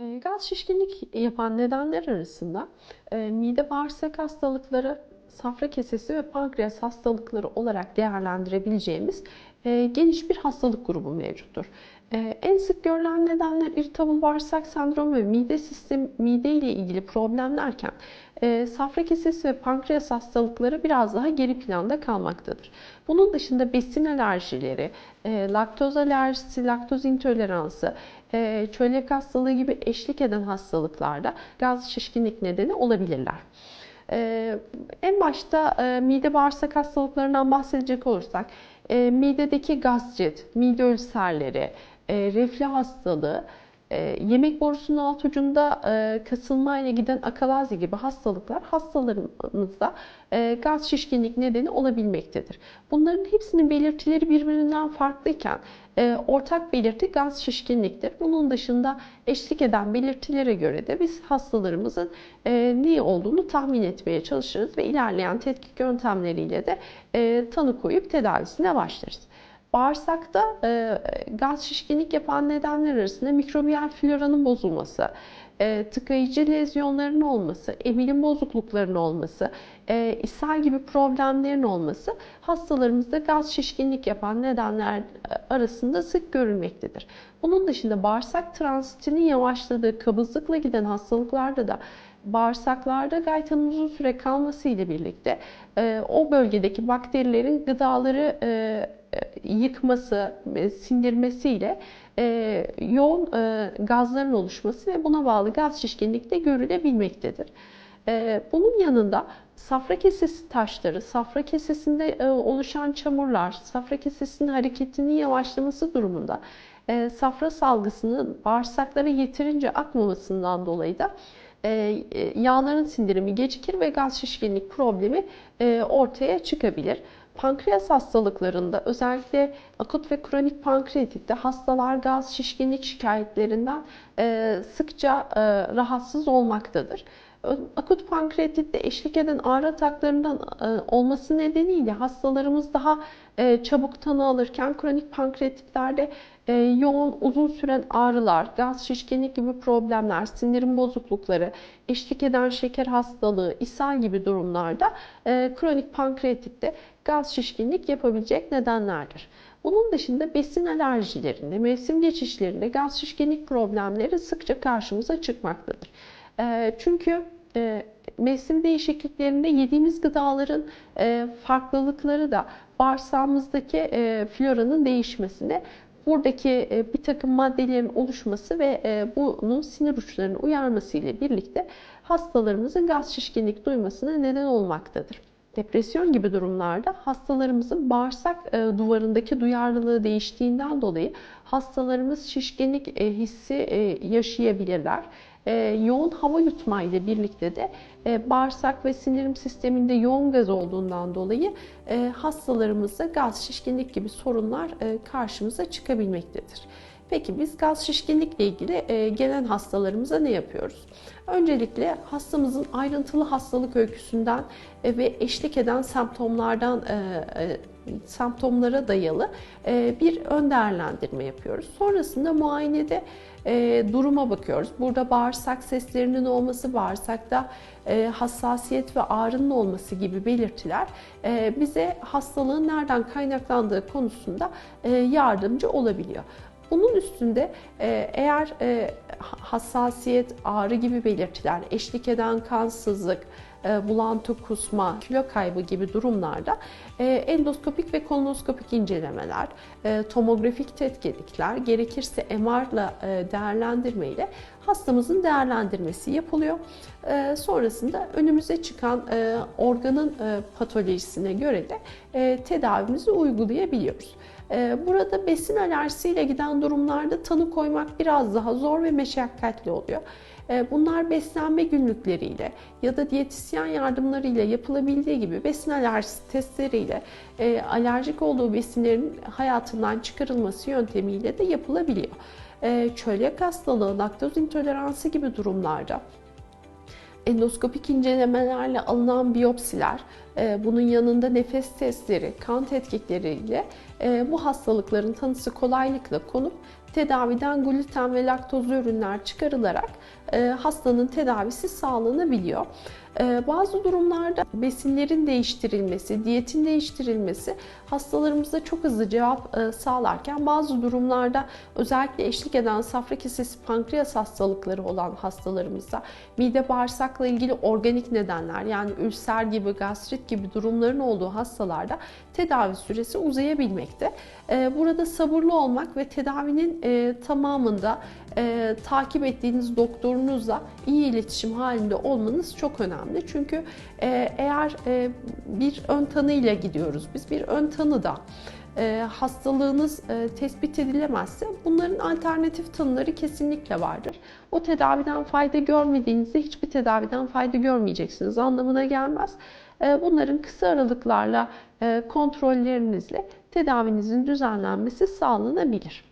Eee, Gaz şişkinlik yapan nedenler arasında eee, mide bağırsak hastalıkları, safra kesesi ve pankreas hastalıkları olarak değerlendirebileceğimiz eee, geniş bir hastalık grubu mevcuttur. Eee, En sık görülen nedenler irritable bağırsak sendromu ve mide sistemi, mide ile ilgili problemlerken eee, safra kesesi ve pankreas hastalıkları biraz daha geri planda kalmaktadır. Bunun dışında besin alerjileri, eee, laktoz alerjisi, laktoz intoleransı, eee, çölyak hastalığı gibi eşlik eden hastalıklarda gaz şişkinlik nedeni olabilirler. Ee, en başta e, mide bağırsak hastalıklarından bahsedecek olursak, e, midedeki gastrit, mide ülserleri, e, hastalığı, e, yemek borusunun alt ucunda e, kasılma ile giden akalazi gibi hastalıklar hastalarımızda e, gaz şişkinlik nedeni olabilmektedir. Bunların hepsinin belirtileri birbirinden farklıyken e, ortak belirti gaz şişkinliktir. Bunun dışında eşlik eden belirtilere göre de biz hastalarımızın e, ne olduğunu tahmin etmeye çalışırız ve ilerleyen tetkik yöntemleriyle de e, tanı koyup tedavisine başlarız. Bağırsakta e, gaz şişkinlik yapan nedenler arasında mikrobiyal floranın bozulması, e, tıkayıcı lezyonların olması, emilim bozukluklarının olması, e, ishal gibi problemlerin olması hastalarımızda gaz şişkinlik yapan nedenler e, arasında sık görülmektedir. Bunun dışında bağırsak transitinin yavaşladığı kabızlıkla giden hastalıklarda da bağırsaklarda gaytanın uzun süre kalması ile birlikte e, o bölgedeki bakterilerin gıdaları e, yıkması, e, sindirmesiyle e, yoğun e, gazların oluşması ve buna bağlı gaz şişkinlik de görülebilmektedir. E, bunun yanında safra kesesi taşları, safra kesesinde e, oluşan çamurlar, safra kesesinin hareketinin yavaşlaması durumunda e, safra salgısının bağırsaklara yeterince akmamasından dolayı da e, yağların sindirimi gecikir ve gaz şişkinlik problemi e, ortaya çıkabilir. Pankreas hastalıklarında özellikle akut ve kronik pankreatitte hastalar gaz şişkinlik şikayetlerinden e, sıkça e, rahatsız olmaktadır. Akut pankreatitte eşlik eden ağrı ataklarından e, olması nedeniyle hastalarımız daha çabuk tanı alırken kronik pankreatitlerde yoğun uzun süren ağrılar, gaz şişkinlik gibi problemler, sindirim bozuklukları, eşlik eden şeker hastalığı, ishal gibi durumlarda kronik pankreatitte gaz şişkinlik yapabilecek nedenlerdir. Bunun dışında besin alerjilerinde, mevsim geçişlerinde gaz şişkinlik problemleri sıkça karşımıza çıkmaktadır. Çünkü mevsim değişikliklerinde yediğimiz gıdaların farklılıkları da bağırsağımızdaki floranın değişmesine buradaki bir takım maddelerin oluşması ve bunun sinir uçlarını uyarması ile birlikte hastalarımızın gaz şişkinlik duymasına neden olmaktadır. Depresyon gibi durumlarda hastalarımızın bağırsak duvarındaki duyarlılığı değiştiğinden dolayı hastalarımız şişkinlik hissi yaşayabilirler. Yoğun hava yutma ile birlikte de bağırsak ve sindirim sisteminde yoğun gaz olduğundan dolayı hastalarımızda gaz, şişkinlik gibi sorunlar karşımıza çıkabilmektedir. Peki biz gaz şişkinlikle ilgili gelen hastalarımıza ne yapıyoruz? Öncelikle hastamızın ayrıntılı hastalık öyküsünden ve eşlik eden semptomlardan semptomlara dayalı bir ön değerlendirme yapıyoruz. Sonrasında muayenede duruma bakıyoruz. Burada bağırsak seslerinin olması, bağırsakta hassasiyet ve ağrının olması gibi belirtiler bize hastalığın nereden kaynaklandığı konusunda yardımcı olabiliyor. Bunun üstünde eğer hassasiyet, ağrı gibi belirtiler, eşlik eden kansızlık, bulantı, kusma, kilo kaybı gibi durumlarda endoskopik ve kolonoskopik incelemeler, tomografik tetkikler, gerekirse MR ile değerlendirme ile hastamızın değerlendirmesi yapılıyor. Sonrasında önümüze çıkan organın patolojisine göre de tedavimizi uygulayabiliyoruz. Burada besin alerjisiyle giden durumlarda tanı koymak biraz daha zor ve meşakkatli oluyor. Bunlar beslenme günlükleriyle ya da diyetisyen yardımlarıyla yapılabildiği gibi besin alerjisi testleriyle alerjik olduğu besinlerin hayatından çıkarılması yöntemiyle de yapılabiliyor. Çölyak hastalığı, laktoz intoleransı gibi durumlarda endoskopik incelemelerle alınan biyopsiler, bunun yanında nefes testleri, kan tetkikleriyle bu hastalıkların tanısı kolaylıkla konup tedaviden gluten ve laktozlu ürünler çıkarılarak e, hastanın tedavisi sağlanabiliyor. E, Bazı durumlarda besinlerin değiştirilmesi, diyetin değiştirilmesi hastalarımıza çok hızlı cevap e, sağlarken bazı durumlarda özellikle eşlik eden safra kesesi pankreas hastalıkları olan hastalarımızda mide bağırsakla ilgili organik nedenler yani ülser gibi, gastrit gibi durumların olduğu hastalarda tedavi süresi uzayabilmekte. E, Burada sabırlı olmak ve tedavinin e, tamamında e, takip ettiğiniz doktorunuzla iyi iletişim halinde olmanız çok önemli. Çünkü e, eğer bir ön tanıyla gidiyoruz, biz bir ön tanıda hastalığınız tespit edilemezse bunların alternatif tanıları kesinlikle vardır. O tedaviden fayda görmediğinizde hiçbir tedaviden fayda görmeyeceksiniz anlamına gelmez. E, bunların kısa aralıklarla e, kontrollerinizle tedavinizin düzenlenmesi sağlanabilir.